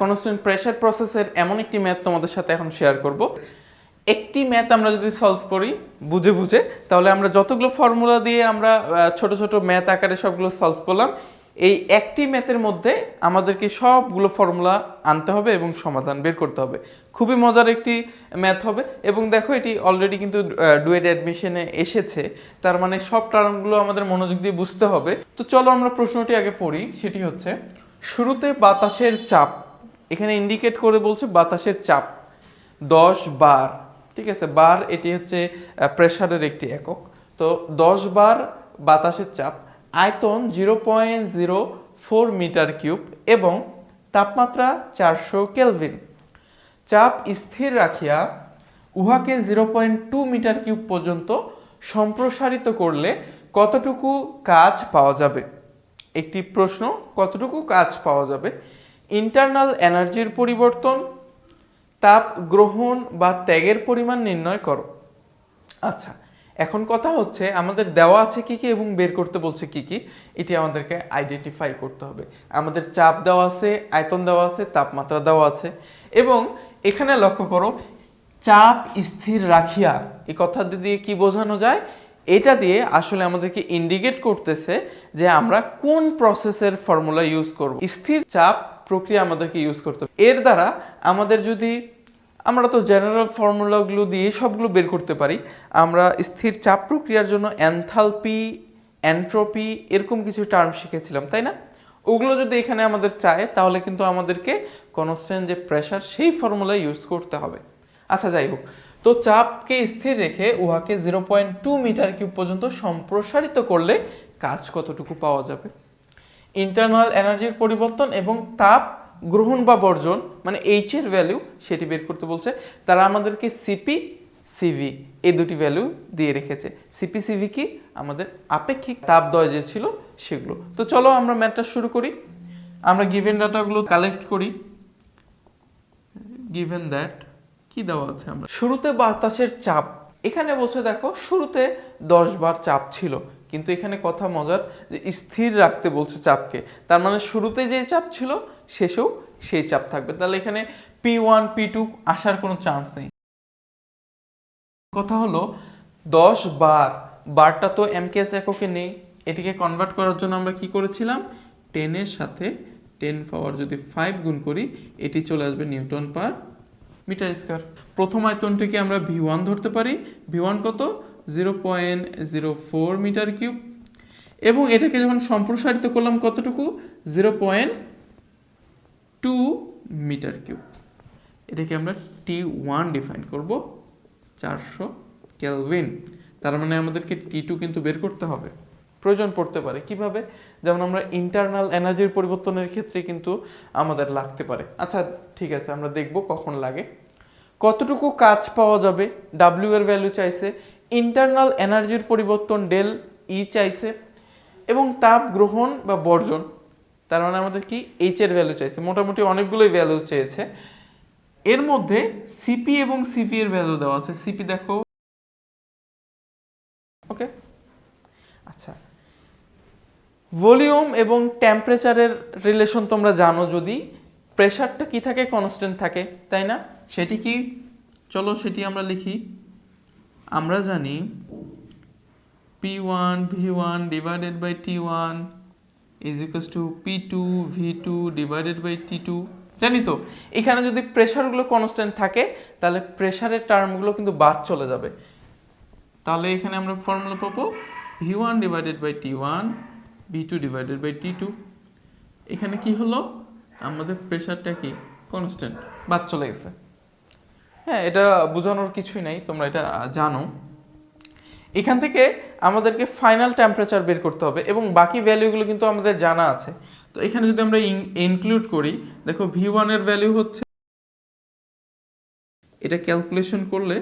Constant pressure প্রসেসের এমন একটি ম্যাথ তোমাদের সাথে এখন শেয়ার করব। একটি ম্যাথ আমরা যদি সলভ করি, বুঝে বুঝে, তাহলে আমরা যতগুলো ফর্মুলা দিয়ে আমরা ছোট ছোট ম্যাথ আকারে সবগুলো সলভ করলাম, এই একটি ম্যাথের মধ্যে আমাদেরকে সবগুলো ফর্মুলা আনতে হবে এবং সমাধান বের করতে হবে। খুবই মজার একটি ম্যাথ হবে এবং দেখো এটি অলরেডি কিন্তু ডুয়েট অ্যাডমিশনে এসেছে, তার মানে সব টার্মগুলো আমাদের মনোযোগ দিয়ে বুঝতে হবে। তো চলো আমরা প্রশ্নটি আগে পড়ি, সেটি হচ্ছে, শুরুতে বাতাসের চাপ এখানে ইন্ডিকেট করে বলছে বাতাসের চাপ, দশ বার, ঠিক আছে? বার এটি হচ্ছে প্রেশারের একটি একক। তো দশ বার বাতাসের চাপ, আয়তন zero point zero four metre cube এবং তাপমাত্রা চারশো কেলভিন চাপ স্থির রাখিয়া উহাকে zero point two metre cube পর্যন্ত সম্প্রসারিত করলে কতটুকু কাজ পাওয়া যাবে? একটি প্রশ্ন, কতটুকু কাজ পাওয়া যাবে? ইন্টারনাল এনার্জির পরিবর্তন, তাপ গ্রহণ বা ত্যাগের পরিমাণ নির্ণয় করো। আচ্ছা এখন কথা হচ্ছে আমাদের দেওয়া আছে কি কি এবং বের করতে বলছে কি কি, এটি আমাদেরকে আইডেন্টিফাই করতে হবে। আমাদের চাপ দেওয়া আছে, আয়তন দেওয়া আছে, তাপমাত্রা দেওয়া আছে এবং এখানে লক্ষ্য করো, চাপ স্থির রাখিয়া এই কথা দিয়ে কি বোঝানো যায়? এটা দিয়ে আসলে আমাদেরকে ইন্ডিকেট করতেছে যে আমরা কোন প্রসেসের ফর্মুলা ইউজ করব। স্থির চাপ প্রক্রিয়া আমাদেরকে ইউজ করতে হবে। এর দ্বারা আমাদের যদি আমরা তো জেনারেল ফর্মুলাগুলো দিয়ে সবগুলো বের করতে পারি, আমরা স্থির চাপ প্রক্রিয়ার জন্য অ্যানথালপি এন্ট্রপি এরকম কিছু টার্ম শিখেছিলাম, তাই না? ওগুলো যদি এখানে আমাদের চায়, তাহলে কিন্তু আমাদেরকে কনস্ট্যান্ট যে প্রেশার সেই ফর্মুলা ইউজ করতে হবে। আচ্ছা যাই হোক। তো চাপকে স্থির রেখে উহাকে zero point two metre cube পর্যন্ত সম্প্রসারিত করলে কাজ কতটুকু পাওয়া যাবে? ইন্টারনাল এনার্জির পরিবর্তন এবং তাপ গ্রহণ বা বর্জন মানে এইচ এর ভ্যালু সেটি বের করতে বলছে, তারা আমাদেরকে সিপি সিভি এই দুটি ভ্যালু দিয়ে রেখেছে। সিপি সিভি কি? আমাদের আপেক্ষিক তাপদয় যে ছিল সেগুলো। তো চলো আমরা ম্যাথটা শুরু করি। আমরা গিভেন ডাটাগুলো কালেক্ট করি। গিভেন দ্যাট কি দেওয়া আছে আমরা? শুরুতে বাতাসের চাপ। এখানে বলছে দেখো, শুরুতে দশ বার চাপ ছিল। কিন্তু এখানে কথা মজার যে স্থির রাখতে বলছে চাপকে। তার মানে শুরুতে যে চাপ ছিল, শেষেও সেই চাপ থাকবে। তাহলে এখানে পি ওয়ান পি টু আসার কোনো চান্স নেই। কথা হলো, দশ বার, বারটা তো এমকেএস এককে নেই। এটিকে কনভার্ট করার জন্য আমরা কি করেছিলাম? টেনের সাথে টেন পাওয়ার যদি ফাইভ গুণ করি, এটি চলে আসবে নিউটন পার মিটার স্কোয়ার। প্রথম আয়তনটিকে আমরা ভি ওয়ান ধরতে পারি। ভি ওয়ান কত? Zero point zero four metre cube এবং এটাকে যখন সম্প্রসারিত করলাম কতটুকু? Zero point two metre cube এটাকে আমরা টি ওয়ান ডিফাইন করব চারশো কেলভিন তার মানে আমাদেরকে টি টু কিন্তু বের করতে হবে। প্রয়োজন পড়তে পারে। কীভাবে? যেমন আমরা ইন্টারনাল এনার্জির পরিবর্তনের ক্ষেত্রে কিন্তু আমাদের লাগতে পারে। আচ্ছা ঠিক আছে, আমরা দেখব কখন লাগে। কতটুকু কাজ পাওয়া যাবে? ডাব্লিউ এর ভ্যালু চাইছে ইন্টারনাল এনার্জির পরিবর্তন ডেল ই চাইছে এবং তাপ গ্রহণ বা বর্জন, তার মানে আমাদের কি এইচ এর ভ্যালু চাইছে, মোটামুটি অনেকগুলোই ভ্যালু চেয়েছে। এর মধ্যে সিপি এবং সিপি এর ভ্যালু দেওয়া আছে। সিপি দেখো। ওকে আচ্ছা। ভলিউম এবং টেম্পারেচারের রিলেশন তোমরা জানো যদি প্রেশারটা কি থাকে কনস্ট্যান্ট থাকে, তাই না? সেটি কি? চলো সেটি আমরা লিখি। আমরা জানি P one V one divided by T one is equals to P two V two divided by T two জানি তো? এখানে যদি প্রেশারগুলো কনস্ট্যান্ট থাকে, তাহলে প্রেশারের টার্মগুলো কিন্তু বাদ চলে যাবে। তাহলে এখানে আমরা ফর্মুলা পাবো V one divided by T one V two divided by T two এখানে কি হলো? আমাদের প্রেশারটা কি? কনস্ট্যান্ট বাদ চলে গেছে। হ্যাঁ এটা বোঝানোর কিছুই নাই, তোমরা এটা জানো। এখান থেকে আমাদেরকে ফাইনাল টেম্পারেচার বের করতে হবে এবং বাকি ভ্যালুগুলো কিন্তু আমাদের জানা আছে। তো এখানে যদি আমরা ইনক্লুড করি, দেখো ভি ওয়ানের ভ্যালু হচ্ছে, এটা ক্যালকুলেশন করলে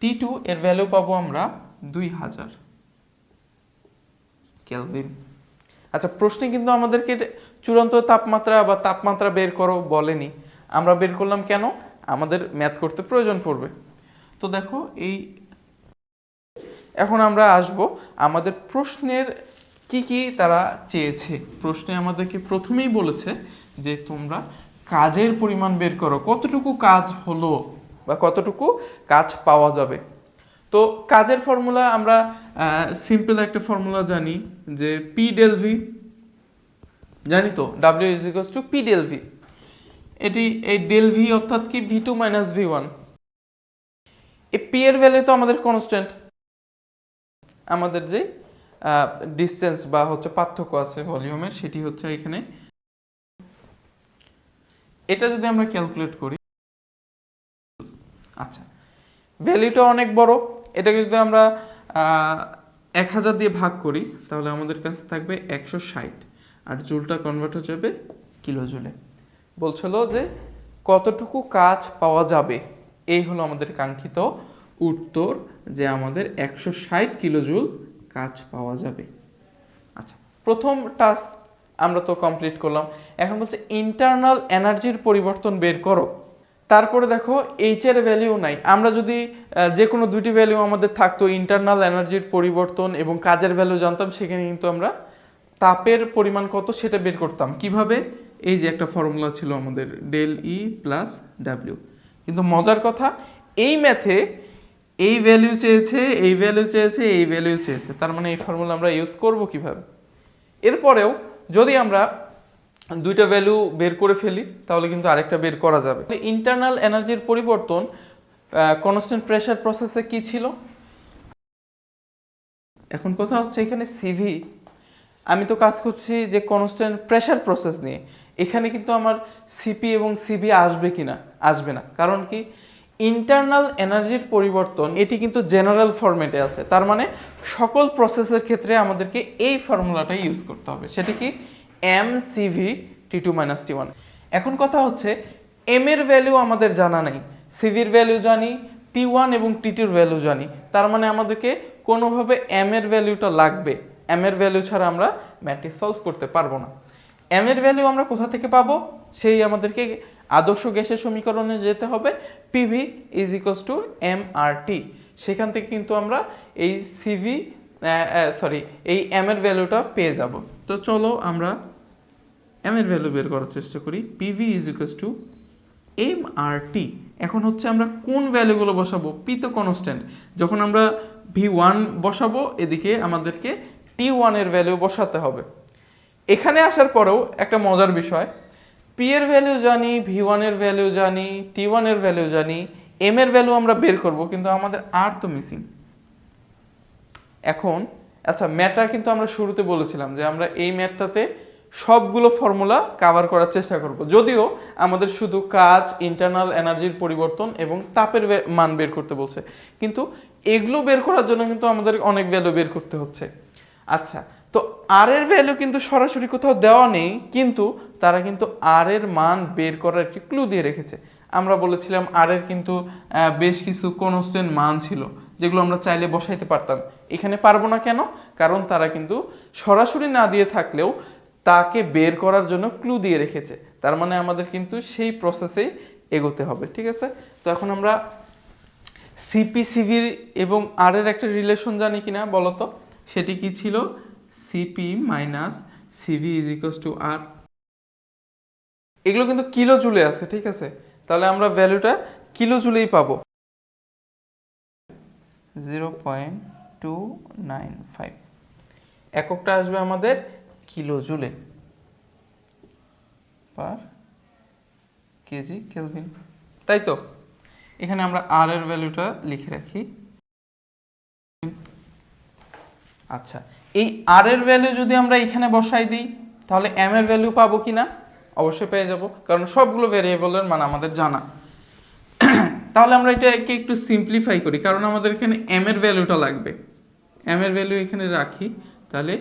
টি টু এর ভ্যালু পাবো আমরা দুই হাজার। কেলভিন আচ্ছা প্রশ্নে কিন্তু আমাদেরকে চূড়ান্ত তাপমাত্রা বা তাপমাত্রা বের করো বলেনি। আমরা বের করলাম কেন? আমাদের ম্যাথ করতে প্রয়োজন পড়বে। তো দেখো এই এখন আমরা আসব আমাদের প্রশ্নের কি কি তারা চেয়েছে। প্রশ্নে আমাদেরকে প্রথমেই বলেছে যে তোমরা কাজের পরিমাণ বের করো। কতটুকু কাজ হলো বা কতটুকু কাজ পাওয়া যাবে? তো কাজের ফর্মুলা আমরা সিম্পল একটা ফর্মুলা জানি যে পি ডেল ভি জানি তো? W is equals to P del V এটি এই ডেল ভি অর্থাৎ কি? V two minus V one এই পি এর ভ্যালু তো আমাদের কনস্ট্যান্ট আমাদের যে ডিসটেন্স বা হচ্ছে পার্থক্য আছে ভলিউমের সেটি হচ্ছে এখানে। এটা যদি আমরা ক্যালকুলেট করি আচ্ছা ভ্যালুটা অনেক বড়। এটাকে যদি আমরা এক হাজার দিয়ে ভাগ করি, তাহলে আমাদের কাছে থাকবে একশো ষাট। আর জুলটা কনভার্ট হয়ে যাবে কিলো জুলে বলছিল যে কতটুকু কাজ পাওয়া যাবে? এই হলো আমাদের কাঙ্ক্ষিত উত্তর যে আমাদের একশো ষাট কিলো জুল কাজ পাওয়া যাবে। আচ্ছা প্রথম টাস্ক আমরা তো কমপ্লিট করলাম। এখন বলছে ইন্টারনাল এনার্জির পরিবর্তন বের করো। তারপরে দেখো এইচ এর ভ্যালিউ নাই। আমরা যদি যে কোনো দুটি ভ্যালিউ আমাদের থাকতো ইন্টারনাল এনার্জির পরিবর্তন এবং কাজের ভ্যালু জানতাম, সেখানে কিন্তু আমরা তাপের পরিমাণ কত সেটা বের করতাম। কীভাবে? এই যে একটা ফর্মুলা ছিল আমাদের ডেল ই প্লাস ডাব্লিউ কিন্তু মজার কথা, এই ম্যাথে এই ভ্যালু চেয়েছে, এই ভ্যালু চেয়েছে, এই ভ্যালু চেয়েছে। তার মানে এই ফর্মুলা আমরা ইউজ করব কীভাবে? এরপরেও যদি আমরা দুইটা ভ্যালু বের করে ফেলি, তাহলে কিন্তু আরেকটা বের করা যাবে। ইন্টারনাল এনার্জির পরিবর্তন কনস্ট্যান্ট প্রেসার প্রসেসে কি ছিল? এখন কথা হচ্ছে এখানে সিভি আমি তো কাজ করছি যে কনস্ট্যান্ট প্রেসার প্রসেস নিয়ে। এখানে কিন্তু আমার সিপি এবং সিভি আসবে কি না আসবে না। কারণ কি? ইন্টারনাল এনার্জির পরিবর্তন, এটি কিন্তু জেনারেল ফরম্যাটে আছে। তার মানে সকল প্রসেসের ক্ষেত্রে আমাদেরকে এই ফর্মুলাটাই ইউজ করতে হবে। সেটি কি? M CV T two minus T one এখন কথা হচ্ছে এম এর ভ্যালু আমাদের জানা নেই। সিভির ভ্যালু জানি টি ওয়ান এবং টি টুর ভ্যালু জানি। তার মানে আমাদেরকে কোনোভাবে এম এর ভ্যালুটা লাগবে। এম এর ভ্যালু ছাড়া আমরা ম্যাট্রিক্স সলভ করতে পারব না। এম এর ভ্যালু আমরা কোথা থেকে পাবো? সেই আমাদেরকে আদর্শ গ্যাসের সমীকরণে যেতে হবে। PV is equals to M R T সেখান থেকে কিন্তু আমরা এই সিভি সরি এই এম এর ভ্যালুটা পেয়ে যাব। তো চলো আমরা এম এর ভ্যালু বের করার চেষ্টা করি। PV is equals to M R T এখন হচ্ছে আমরা কোন ভ্যালুগুলো বসাবো? পি তো কনস্ট্যান্ট যখন আমরা ভি ওয়ান বসাবো, এদিকে আমাদেরকে টি ওয়ানের ভ্যালু বসাতে হবে। এখানে আসার পরেও একটা মজার বিষয়। পি এর ভ্যালু জানি ভি ওয়ানের ভ্যালু জানি টি ওয়ানের ভ্যালু জানি এম এর ভ্যালু আমরা বের করব, কিন্তু আমাদের আর তো মিসিং এখন আচ্ছা ম্যাটটা কিন্তু আমরা শুরুতে বলেছিলাম যে আমরা এই ম্যাটটাতে সবগুলো ফর্মুলা কাভার করার চেষ্টা করব। যদিও আমাদের শুধু কাজ ইন্টারনাল এনার্জির পরিবর্তন এবং তাপের মান বের করতে বলছে। কিন্তু এগুলো বের করার জন্য কিন্তু আমাদের অনেক ভ্যালু বের করতে হচ্ছে। আচ্ছা তো আর এর ভ্যালু কিন্তু সরাসরি কোথাও দেওয়া নেই, কিন্তু তারা কিন্তু আর এর মান বের করার একটি ক্লু দিয়ে রেখেছে। আমরা বলেছিলাম আর এর কিন্তু বেশ কিছু কনস্ট্যান্ট মান ছিল, যেগুলো আমরা চাইলে বসাইতে পারতাম। এখানে পারব না কেন? কারণ তারা কিন্তু সরাসরি না দিয়ে থাকলেও তাকে বের করার জন্য ক্লু দিয়ে রেখেছে। তার মানে আমাদের কিন্তু সেই প্রসেসেই এগোতে হবে, ঠিক আছে? তো এখন আমরা সিপিসিভির এবং আর এর একটা রিলেশন জানি কিনা, বলো তো? সেটি কি ছিল? CP minus CV is equals to R এগুলো কিন্তু কিলো জুলে আছে, ঠিক আছে? তাহলে আমরা ভ্যালুটা কিলো জুলেই পাবো। Zero point two nine five এককটা আসবে আমাদের kilo joule. Per kg kelvin তাই তো? এখানে আমরা আর এর ভ্যালুটা লিখে রাখি। আচ্ছা এই আর এর ভ্যালু যদি আমরা এখানে বসাই দিই, তাহলে এম এর ভ্যালু পাবো কি না অবশ্যই পেয়ে যাব, কারণ সবগুলো ভেরিয়েবলের মান আমাদের জানা। তাহলে আমরা এটাকে একটু সিম্পলিফাই করি, কারণ আমাদের এখানে এম এর ভ্যালুটা লাগবে। এম এর ভ্যালু এখানে রাখি, তাহলে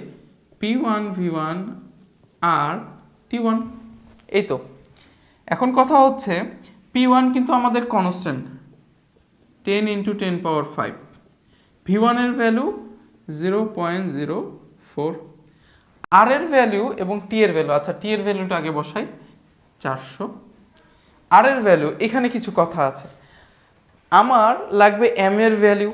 পি ওয়ান ভি ওয়ান আর টি ওয়ান এই তো। এখন কথা হচ্ছে পি ওয়ান কিন্তু আমাদের constant ten into ten power five V ওয়ানের value zero point zero four আর এর ভ্যালু এবং টি এর ভ্যালু আচ্ছা টি এর ভ্যালুটা আগে বসাই, চারশো। আর এর ভ্যালু এখানে কিছু কথা আছে। আমার লাগবে এম এর ভ্যালু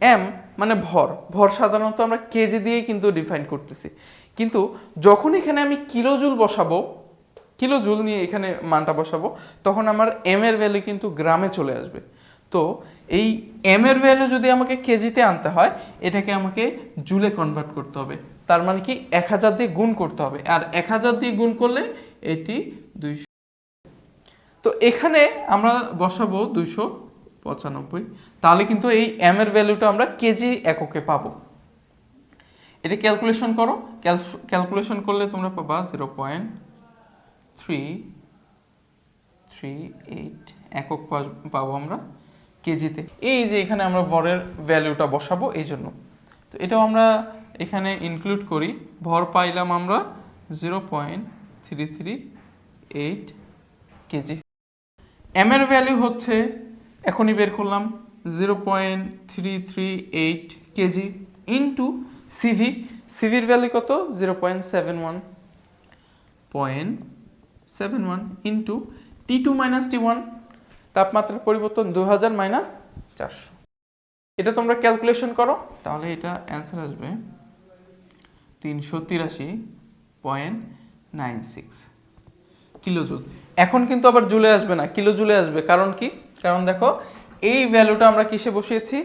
এম মানে ভর। ভর সাধারণত আমরা কেজি দিয়েই কিন্তু ডিফাইন করতেছি। কিন্তু যখন এখানে আমি কিলোজুল বসাবো কিলোজুল নিয়ে এখানে মানটা বসাবো, তখন আমার এম এর ভ্যালু কিন্তু গ্রামে চলে আসবে। তো এই এম এর ভ্যালু যদি আমাকে কেজিতে আনতে হয়, এটাকে আমাকে জুলে কনভার্ট করতে হবে। তার মানে কি এক হাজার দিয়ে গুণ করতে হবে। আর এক হাজার দিয়ে গুণ করলে এটি দুইশো তো এখানে আমরা বসাবো দুইশো পঁচানব্বই। তাহলে কিন্তু এই এম এর ভ্যালুটা আমরা কেজি এককে পাবো। এটা ক্যালকুলেশন করো। ক্যালকুলেশন করলে তোমরা পাবা zero point three three eight একক পাবো আমরা। কেজিতে। এই যে এখানে আমরা ভরের ভ্যালুটা বসাবো, এই জন্য। তো এটাও আমরা এখানে ইনক্লুড করি। ভর পাইলাম আমরা zero point three three eight kg. M এর ভ্যালু হচ্ছে, এখনই বের করলাম zero point three three eight kg into CV সিভির value কত? Zero point seven one point seven one into T two minus T one তাপমাত্রার পরিবর্তন দু হাজার মাইনাস চারশো। এটা তোমরা ক্যালকুলেশন করো। তাহলে এটা অ্যান্সার আসবে তিনশো তিরাশি point nine six. Kilo joule এখন কিন্তু আবার জুলে আসবে না কিলো জুলে আসবে। কারণ কি? কারণ দেখো, এই ভ্যালুটা আমরা কিসে বসিয়েছি?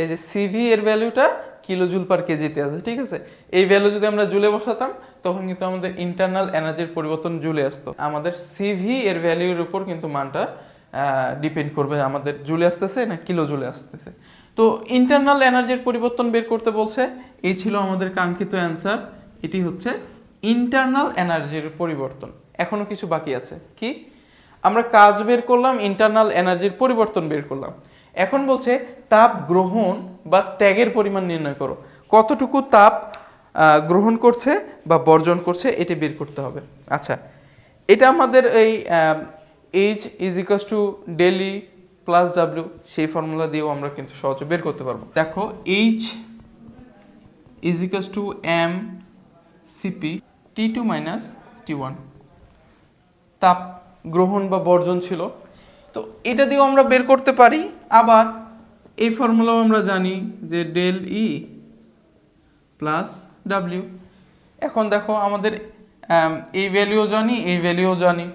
এই যে সিভি এর ভ্যালুটা কিলো জুল পার কেজিতে আছে, ঠিক আছে? এই ভ্যালু যদি আমরা জুলে বসাতাম, তখন কিন্তু আমাদের ইন্টারনাল এনার্জির পরিবর্তন জুলে আসতো। আমাদের সিভি এর ভ্যালুর উপর কিন্তু মানটা ডিপেন্ড করবে আমাদের জুলে আসতেছে না কিলো জুলে আসতেছে। তো ইন্টারনাল এনার্জির পরিবর্তন বের করতে বলছে, এই ছিল আমাদের কাঙ্ক্ষিত অ্যান্সার এটি হচ্ছে ইন্টারনাল এনার্জির পরিবর্তন। এখনও কিছু বাকি আছে। কি? আমরা কাজ বের করলাম ইন্টারনাল এনার্জির পরিবর্তন বের করলাম। এখন বলছে, তাপ গ্রহণ বা ত্যাগের পরিমাণ নির্ণয় করো। কতটুকু তাপ গ্রহণ করছে বা বর্জন করছে, এটি বের করতে হবে। আচ্ছা এটা আমাদের এই H is equals to del E plus W সেই ফর্মুলা দিয়েও আমরা কিন্তু সহজে বের করতে পারব। দেখো H is equals to M CP T two minus T one তাপ গ্রহণ বা বর্জন ছিল। তো এটা দিয়েও আমরা বের করতে পারি। আবার এই ফর্মুলাও আমরা জানি যে ডেল ই প্লাস ডাব্লিউ এখন দেখো আমাদের আম, এই ভ্যালুও জানি এই ভ্যালুও জানি।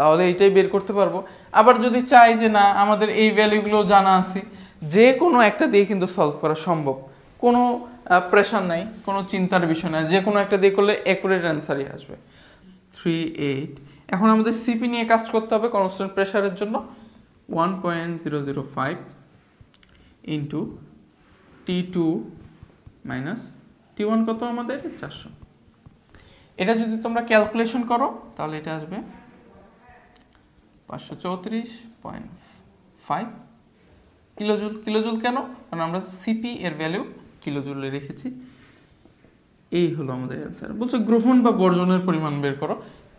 তাহলে এইটাই বের করতে পারব। আবার যদি চাই যে না, আমাদের এই ভ্যালুগুলো জানা আছে, যে কোনো একটা দিয়ে কিন্তু সলভ করা সম্ভব। কোনো প্রেশার নাই, কোনো চিন্তার বিষয় না যে কোনো একটা দিয়ে করলে অ্যাকুরেট অ্যান্সারই আসবে। থ্রি এইট এখন আমাদের সিপি নিয়ে কাজ করতে হবে কনস্ট্যান্ট প্রেশারের জন্য। One point zero zero five into T two minus T one কত আমাদের? চারশো। এটা যদি তোমরা ক্যালকুলেশন করো, তাহলে এটা আসবে পাঁচশো চৌত্রিশ পয়েন্ট ফাইভ। কিলোজুল কিলোজুল কেন? কারণ আমরা সিপি এর ভ্যালু কিলোজুলে রেখেছি। এই হলো আমাদের অ্যান্সার বলছে গ্রহণ বা বর্জনের পরিমাণ বের করো।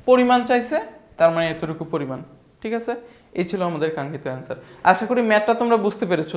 পরিমাণ চাইছে, তার মানে এতটুকু পরিমাণ। ঠিক আছে? এই ছিল আমাদের কাঙ্ক্ষিত অ্যান্সার আশা করি ম্যাথটা তোমরা বুঝতে পেরেছ।